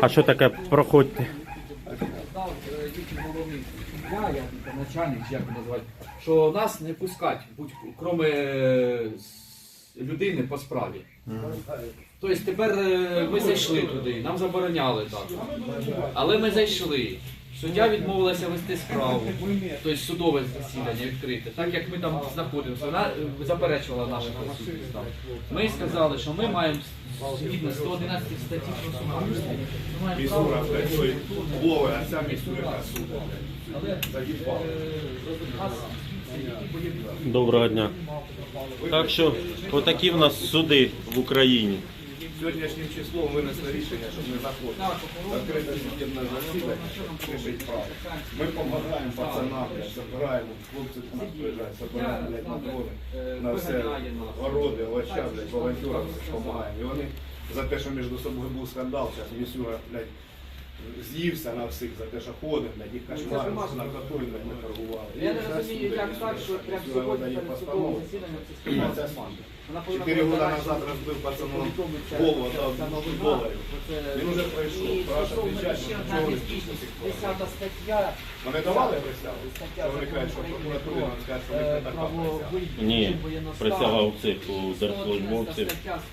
А що таке проходьте? Суддя, я начальник, як називати, що нас не пускать, будь крім е, людини по справі. Тобто тепер е, ми зайшли туди, нам забороняли так. Але ми зайшли. Суддя відмовилася вести справу, тобто судове засідання відкрите. Так як ми там знаходимося, вона е, заперечувала нашу присутність там. Ми сказали, що ми маємо згідно 111 статті про судоустрій, ми маємо право Місура працює а ця місура суд. але нас які бойові Доброго дня. Так що, отакі в нас суди в Україні. Сьогоднішнім числом винесли рішення, щоб не заходити. Відкрите судебне засідання, рішить право. Ми допомагаємо пацанам, забираємо, хлопці до нас приїжджають, забираємо, блядь, на дворі, на все, городи, блядь, волонтерам допомагаємо. І вони за те, що між собою був скандал, зараз Місюра, блядь, з'ївся на всіх за те, що ходить, блядь, їх кошмари, з наркотою, не торгували. Я не розумію, як так, що Місюра сьогодні перед судовим засіданням це сказала Чотири роки назад розбив повідомити голову, це дав новина, 200 доларів. Він уже пройшов. І Праша кричать, що чого до? 10 стаття Вони давали присягу? Що вони кажуть, що прокуратура нам скаже, що про, ми е, не така присяга. Ні, присяга у цих у 111 держслужбовців,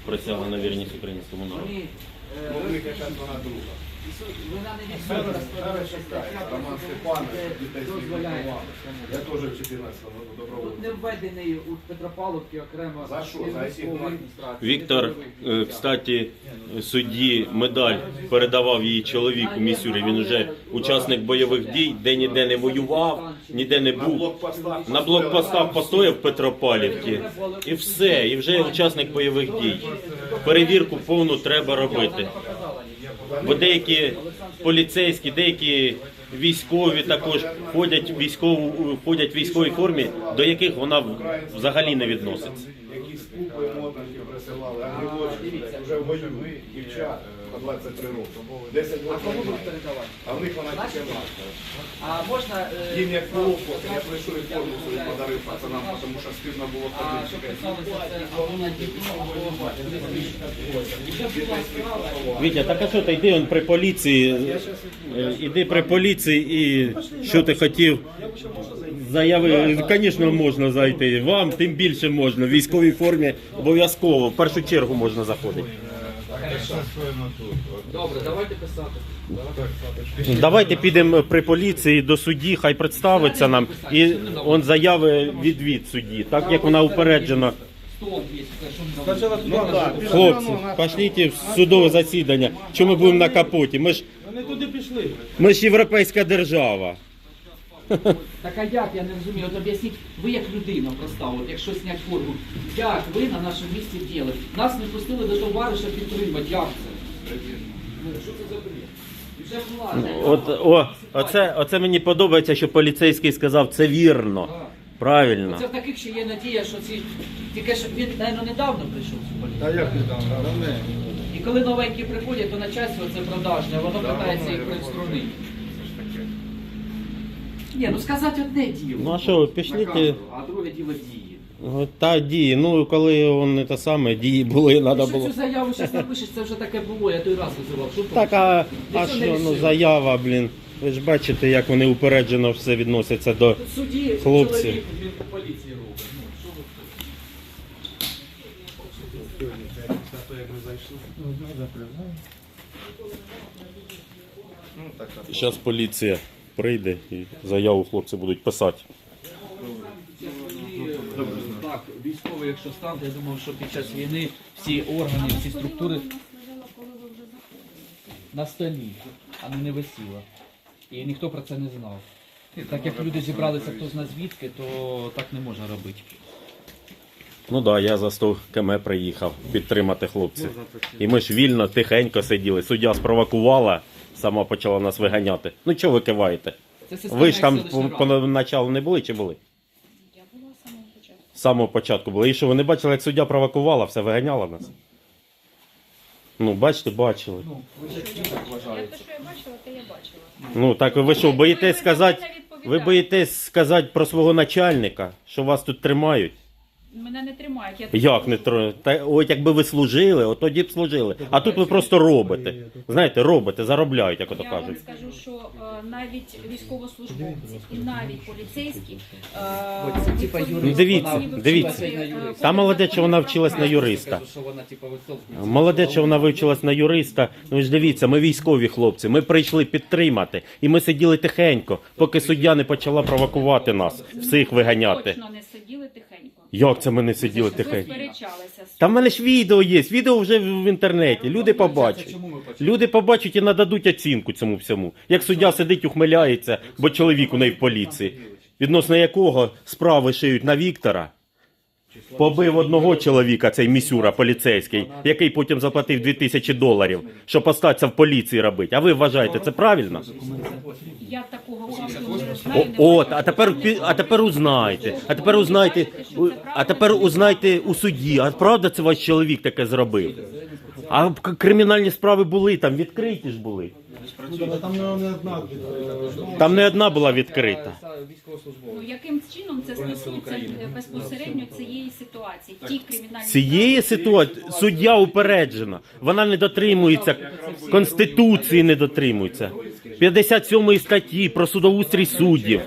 присяга на вірність українському народу. Е, Ну, в них якась вона друга. Вона не відсутня, зараз 111 читаю. стаття Роман дітей. Я теж в 14-му Тут не введений у Петропавловці окремо За що? За. Віктор, е, кстати, судді медаль передавав її чоловіку Місюрі. Він вже учасник бойових дій, де ніде не воював, ніде не був. На блокпостах постояв в Петропавлівці і все, і вже учасник бойових дій. Перевірку повну треба робити. Бо деякі поліцейські, деякі військові також ходять військову ходять в військовій формі, до яких вона взагалі не відноситься. Які скупи мотанки присилали, вже воюють, дівчат по 23 роки. 10 А кому років. будуть передавати? А в них вона тільки наша. А можна... е, Їм як було фото, я прийшов і форму свою подарив пацанам, тому що стидно було А ходити. писалося це або була справа. Вітя, так а що ти йди он при поліції, е, іди при поліції і що ти хотів? Заяви, звісно, можна зайти. Вам тим більше можна. В військовій формі обов'язково. В першу чергу можна заходити. Добре, давайте писати. Давайте підемо при поліції до судді, хай представиться нам. І он заяви відвід судді, так як вона упереджена. Стол є, що Ну Хлопці, пошліть в судове засідання. Чому ми будемо на капоті? Ми ж, ми ж європейська держава. Так а як я не розумію? От об'ясніть, ви як людина проста, от якщо зняти форму, як ви на нашому місці діяли? Нас не пустили до товариша підтримати, як це? Ну, що це за бред? І вже влада. От о, оце, оце мені подобається, що поліцейський сказав, це вірно. Правильно. Це в таких ще є надія, що ці. Тільки що він, мабуть, недавно прийшов цю поліцію. Та як не там. І коли новенькі приходять, то начальство це продажне, воно питається їх приструнити. Ні, ну сказати одне діло. Ну а що. Наказу, А друге діло дії. От Та дії, ну коли он не те саме, дії були, треба було. цю заяву зараз напишеш, це вже таке було, я той раз визивав. Що Так, а, а не що, ну рішили. заява, блін. Ви ж бачите, як вони упереджено все відносяться до. Тут судді Хлопці. чоловік він по поліції робить. Ну, що ви Ну, так, так. Зараз поліція прийде і заяву хлопці будуть писати. Так, військовий, якщо стан, я думав, що під час війни всі органи, всі структури на столі, а не висіла. І ніхто про це не знав. Так як люди зібралися хто зна звідки, то так не можна робити. Ну так, да, я за 100 км приїхав підтримати хлопців. І ми ж вільно, тихенько сиділи. Суддя спровокувала, сама почала нас виганяти. Ну чого ви киваєте? Ви ж там як селищна по, рада. не були чи були? Я була з самого початку. З самого початку були. І що ви не бачили, як суддя провокувала, все виганяла нас? Ну, бачите, бачили. Ну, ви ж так вважаєте. те, що я бачила, те я бачила. Ну так ви що, боїтесь сказати? Ви боїтесь сказати про свого начальника, що вас тут тримають? Мене не тримають. Я Як не тро... Та от якби ви служили, от тоді б служили. А тут ви просто робите. Знаєте, робите, заробляють, як ото Я вам кажуть. скажу, що е, навіть військовослужбовці і навіть поліцейські е, От це, типа, відповідно юрист, Дивіться, дивіться. Та молодець, що вона вчилась на юриста. Що вона, типа. Молодець, що вона вивчилась на юриста. Ну ви ж дивіться, ми військові хлопці. Ми прийшли підтримати. І ми сиділи тихенько, поки суддя не почала провокувати нас, всіх виганяти. Точно не сиділи тихенько. Як це ми не сиділи тихенько? сперечалися. Та в мене ж відео є, відео вже в інтернеті. Люди побачать. Чому ми почали? Люди побачать і нададуть оцінку цьому всьому. Як суддя сидить, ухмиляється, бо чоловік у неї в поліції, відносно якого справи шиють на Віктора. Побив одного чоловіка, цей місюра поліцейський, який потім заплатив 2000 доларів, щоб остатися в поліції робити. А ви вважаєте, це правильно? Я такого факту не знаю. от, а тепер пі- а тепер узнайте. А тепер узнайте, у- а тепер узнайте у суді. А правда це ваш чоловік таке зробив? А к- кримінальні справи були там, відкриті ж були. Там не одна. Там не одна була відкрита. Це військовослужбовець. Ну, яким чином це стосується е, безпосередньо цієї ситуації? Ті кримінальні Цієї ситуації суддя упереджена. Вона не дотримується конституції, не дотримується. 57 статті про судоустрій суддів.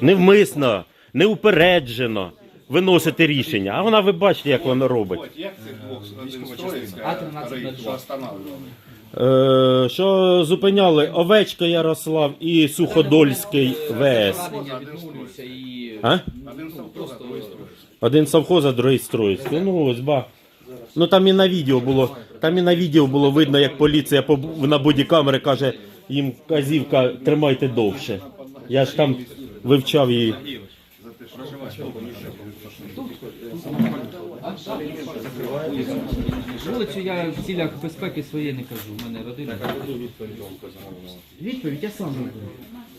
Невмисно, неупереджено виносити рішення. А вона ви бачите, як вона робить. Як цей блок один строїться, А 13 що останавливали? Е, що зупиняли Овечка Ярослав і Суходольський ВС. А? Один совхоз, а другий строїцький. Ну ось ба. Ну там і на відео було. Там і на відео було видно, як поліція по- на бодікамери каже, їм казівка тримайте довше. Я ж там вивчав її. Вулицю я в цілях безпеки своєї не кажу. У мене родина. Відповідь я сам роблю.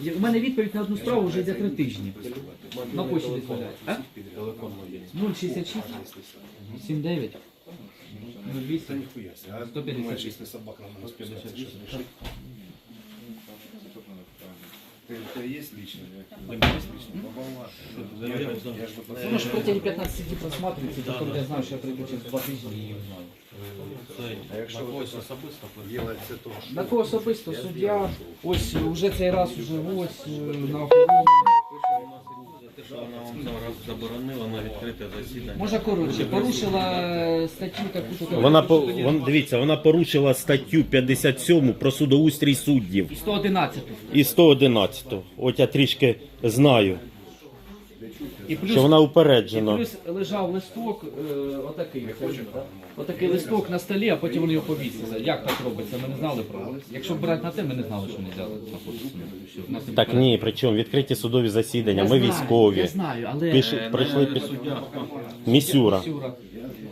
Я- У мене відповідь на одну справу вже йде три тижні. На почті десь валяється. А? 066 79 08 156. Ты, у тебя есть личный? Да, есть личный? Побалмаш. Я же Ну, что в протяжении 15 дней просматривается, да, я знаю, что я приду через два тижні і узнаю. А якщо ось особисто поділить це то, що На кого особисто суддя, ось уже цей раз уже ось е, на охорону. Зараз заборонила на відкрите засідання. Може коротше, порушила е, статтю таку-то. Вона по вон, дивіться, вона порушила статтю 57 про судоустрій суддів 111. і 111. От я трішки знаю, І плюс, що вона і плюс лежав листок, е, отакий, це, отакий листок на столі, а потім вони його повісили. Як так робиться? Ми не знали про Якщо брати на те, ми не знали, що не взяли не Так ні, причому відкриті судові засідання. Я Ми знаю, військові. Я знаю, але Піш... Прийшли під... Місюра. Місюра.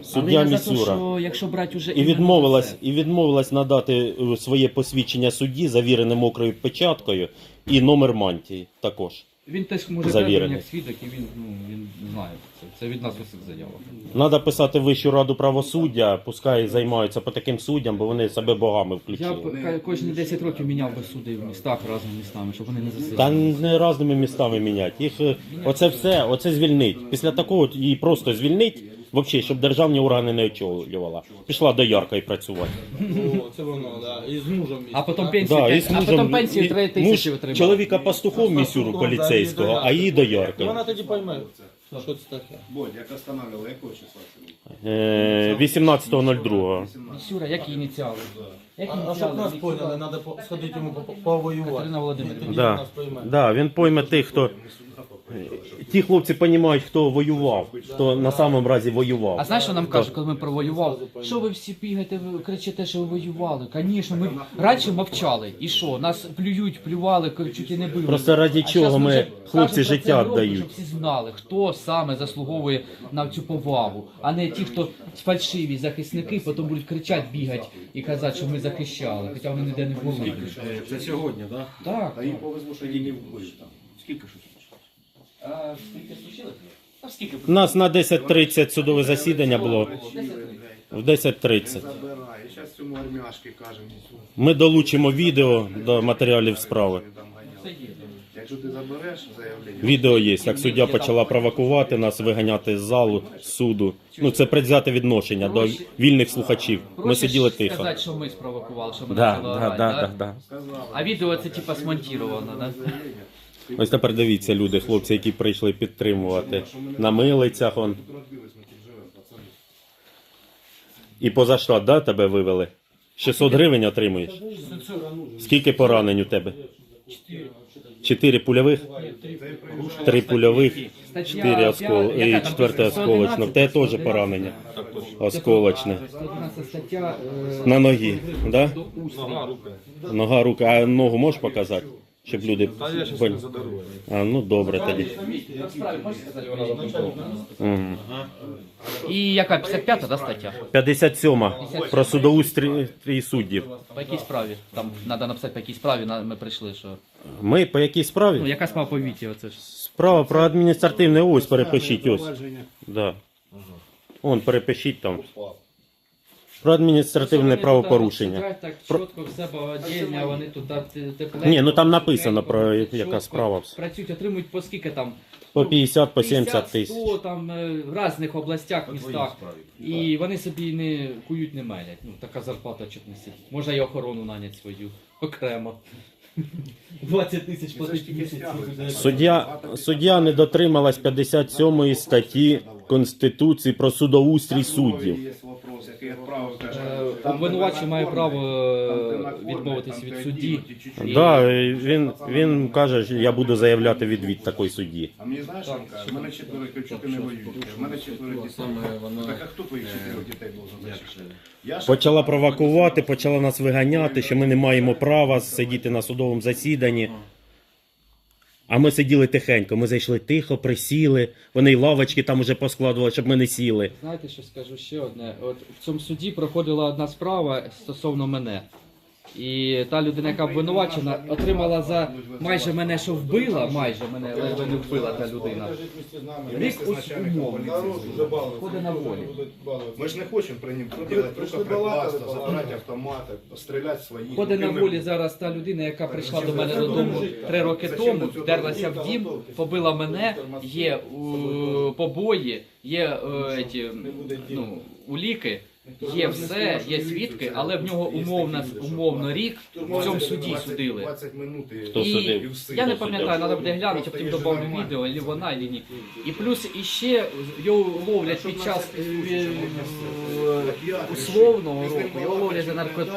Суддя Але я за те, Місюра. що якщо брати вже І відмовилась, і відмовилась надати е, своє посвідчення судді, завірене мокрою печаткою, і номер мантії також. Він теж може Завірений. брати як свідок, і він, ну, він знає це. Це від нас усіх заява. Треба писати Вищу раду правосуддя, пускай займаються по таким суддям, бо вони себе богами Я включили. б ка- кожні 10 років міняв би суди в містах разними містами, щоб вони не Та не разними містами міняти. Їх е, оце все, оце звільнить. Після такого її просто звільнить, взагалі, щоб державні органи не очолювала. Пішла до Ярка і працювати. Це воно, да. І з мужем. А потім пенсію, Да, і з а мужем, потім пенсію і 3 муж тисячі отримав. чоловіка пастухов місюру поліцейського, а її до І вона Ярка. тоді пойме, що це таке. Бодь, як останавливали, якого числа це було? Е, 18.02. Сюра, які ініціали? Як А, щоб ініціали? нас поняли, треба сходити йому по- повоювати. Катерина Володимирівна. Тоді Да. нас пойме. Да, він пойме тих, хто. Ті хлопці розуміють, хто воював, хто на самому разі воював. А знаєш, що нам кажуть, коли ми провоювали? Що ви всі бігаєте, ви кричите, що ви воювали? Звісно, ми раніше мовчали. І що? Нас плюють, плювали, чуть і не били. Просто раді А чого щас ми, вже хлопці, кажемо про життя це громко, віддають. Щоб всі знали, хто саме заслуговує на цю повагу, а не ті, хто фальшиві захисники, потім будуть кричати, бігати і казати, що ми захищали, хоча вони ніде не були. Це сьогодні, так? Так. Та їм повезло, що її не вбили там. Скільки ж А скільки случилось? Скільки? У нас на 10.30 судове засідання було. В 10.30. забирає? Зараз цьому армяшки кажемо. Ми долучимо відео до матеріалів справи. Це є. Якщо ти забереш заявлення, Відео є, як суддя почала провокувати нас, виганяти з залу, з суду. Ну це предвзяте відношення до вільних слухачів. Ми сиділи тихо. сказати, що ми спровокували, що ми Да, почали да, орати, да, да? да, да. А відео це типа смонтіровано, да? Ось тепер дивіться, люди, хлопці, які прийшли підтримувати. На милицях он. І поза що, да, тебе вивели? 600 гривень отримуєш? Скільки поранень у тебе? Чотири пульових? Три пульових, чотири оскол... і четверте осколочне. В тебе теж поранення. Осколочне. На ногі, да? Нога, рука, а ногу можеш показати? Щоб люди. поняли? А, ну добре тоді. Мгм. І яка 55-та да, стаття? 57 про судоустрій суддів. По якій справі? Там треба написати, по якій справі на- ми прийшли, що. Ми по якій Ну, яка справа по Віті, оце ж. Справа про адміністративне ось перепишіть ось. Да. Он перепишіть там. Про адміністративне правопорушення. Так Про- чітко все багадільня, вони тут так тепленько. Ні, ну там написано про чітко яка справа. Працюють, отримують по скільки там? По Ну, 50, по 70 тисяч. 100 там е, в різних областях, містах. І вони собі не кують, не мелять. Ну, така зарплата чуть не сидить. Можна і охорону наняти свою окремо. 20 тисяч платить місяць. Суддя, суддя не дотрималась 57 статті Конституції про судоустрій суддів. Відправив, каже, Е, Обвинувачий має право е, там, від судді. Да, він, він каже, що я буду заявляти відвід такої судді. А мені знаєш, що він каже? Мене четверо дітей, не воюєш. У мене четверо дітей. Так а хто твоїх чотирьох дітей должен захищати? Я ж- Почала провокувати, почала нас виганяти, що ми не маємо права сидіти на судовому засіданні. А ми сиділи тихенько, ми зайшли тихо, присіли, вони й лавочки там уже поскладували, щоб ми не сіли. Знаєте, що скажу ще одне? От в цьому суді проходила одна справа стосовно мене. І та людина, яка обвинувачена, отримала за майже мене, що вбила, майже мене ледве не вбила та людина. Рік ось умовний. Ходить на волі. Ми ж не хочемо при ним робити тільки припасно, забирати автомати, стріляти своїх. Ходить на волі зараз та людина, яка прийшла до мене додому три роки тому, вдерлася в дім, побила мене, є побої, є е, ті, ну, уліки, є все, є свідки, але в нього умовно, умовно рік в цьому суді судили. 20 минут і... Хто І судив? я не пам'ятаю, треба буде глянути, а потім добавлю відео, або вона, або ні. І плюс іще його ловлять під час е, е, условного року, його ловлять за наркоту.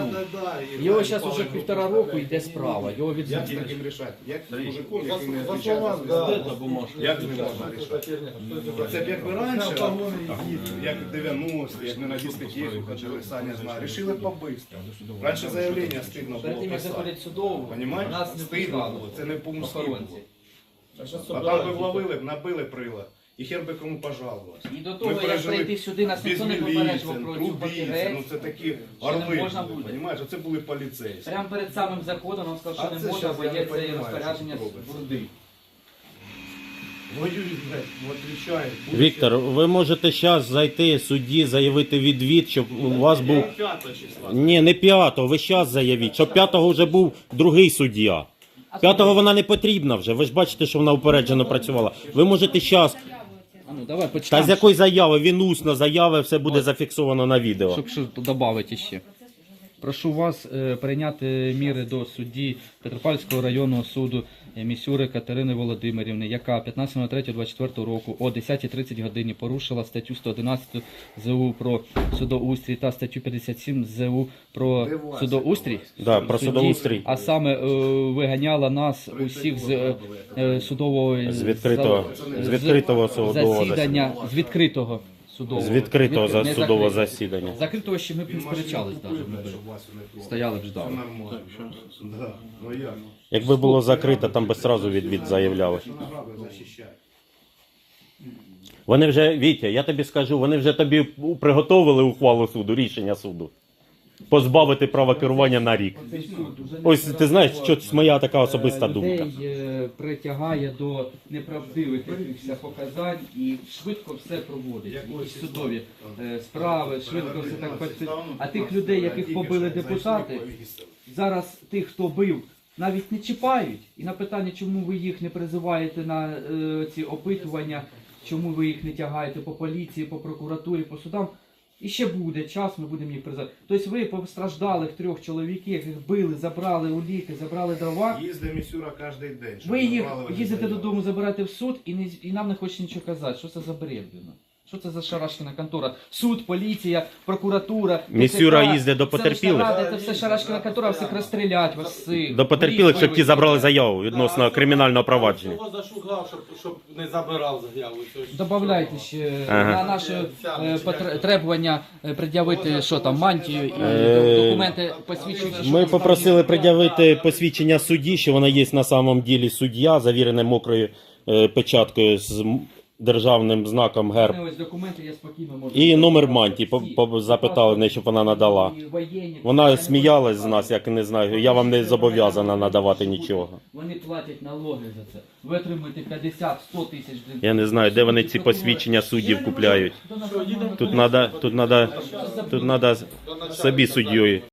Його зараз уже півтора року йде справа, його Як з таким рішати? Як з мужиком, який не свої Як з ним можна рішати? Це б якби раніше, як 90-ті, як ми на дискотеку Саня знає, рішили по-бистрому. Раніше заявлення стидно було Перед тим, як писати. заходять судову, Понимаєш? нас не Стидно було, це не по-мужськи Охоронці. було. А там би вловили б, набили прила. І хер би кому пожалувався. І до того, як пережили прийти сюди, нас ніхто не попереджував про цю ну це такі орли, можна були, буде. понімаєш? Оце були поліцейські. Прямо перед самим заходом нам сказав, що не можна, щас бо я є не це понімаю, розпорядження що з бурди. Воюють, блядь, відвічають. Віктор, ви можете зараз зайти судді, заявити відвід, щоб у вас був. Ні, не п'ятого, ви зараз заявіть, щоб п'ятого вже був другий суддя. П'ятого вона не потрібна вже. Ви ж бачите, що вона упереджено працювала. Ви можете зараз. А ну давай Та почнемо. з якої заяви? Він усно заяви, все буде зафіксовано на відео. Щоб що додати ще. Прошу вас е, прийняти міри до судді Петропавлівського районного суду е, Місюри Катерини Володимирівни, яка 15.03.24 року о 10.30 годині порушила статтю 111 ЗУ про судоустрій та статтю 57 ЗУ про судоустрій. Да, про судоустрій. А саме е, виганяла нас усіх з судового З відкритого- з відкритого судового засідання, з відкритого судового З відкритого Відкри- не судового закритого. засідання. Закритого ще ми б не сперечались навіть. ми б. Стояли б ждали. нормально. Да. Ну як? Якби було закрито, там би сразу відвід заявляли. Що награби захищають? Вони вже, Вітя, я тобі скажу, вони вже тобі приготовили ухвалу суду, рішення суду. Позбавити права керування на рік. Ось ти знаєш, що це моя така особиста думка. Людей е, притягає до неправдивих якихось показань і швидко все проводить. Якісь судові е, справи, швидко все так працює. А тих людей, яких побили депутати, зараз тих, хто бив, навіть не чіпають. І на питання, чому ви їх не призиваєте на е, ці опитування, чому ви їх не тягаєте по поліції, по прокуратурі, по судам. І ще буде час, ми будемо їх призивати. Тобто ви постраждалих трьох чоловіків, яких били, забрали ліки, забрали дрова. Їздить місюра кожен день. щоб Ви їх набрали їздите додому, забираєте в суд і, не, і нам не хочете нічого казати. Що це за бред, блін? Що це за шарашкіна контора? Суд, поліція, прокуратура. Місюра їздить до потерпілих. рада, Це все шарашкіна контора, всіх розстрілять вас всіх. До потерпілих, щоб ті забрали заяву відносно кримінального провадження. Чого зашугав, щоб, щоб не забирав заяву? Це ж- Добавляйте ще Ага. на наше е, потр- требування е, пред'явити що там, мантію і Е, документи посвідчуючи. що Ми попросили пред'явити посвідчення судді, що вона є на самом ділі суддя, завірене мокрою е, печаткою з м- державним знаком герб. Ось документи я спокійно можу. І номер мантії по- по- запитали в неї, щоб вона надала. І воєнні. Вона сміялась з нас, як не знаю. Я вам не зобов'язана надавати нічого. Вони платять налоги за це. Ви отримуєте 50-100 тисяч. блін. Я не знаю, де вони ці посвідчення суддів купляють. Тут треба, тут треба, тут треба собі суддєю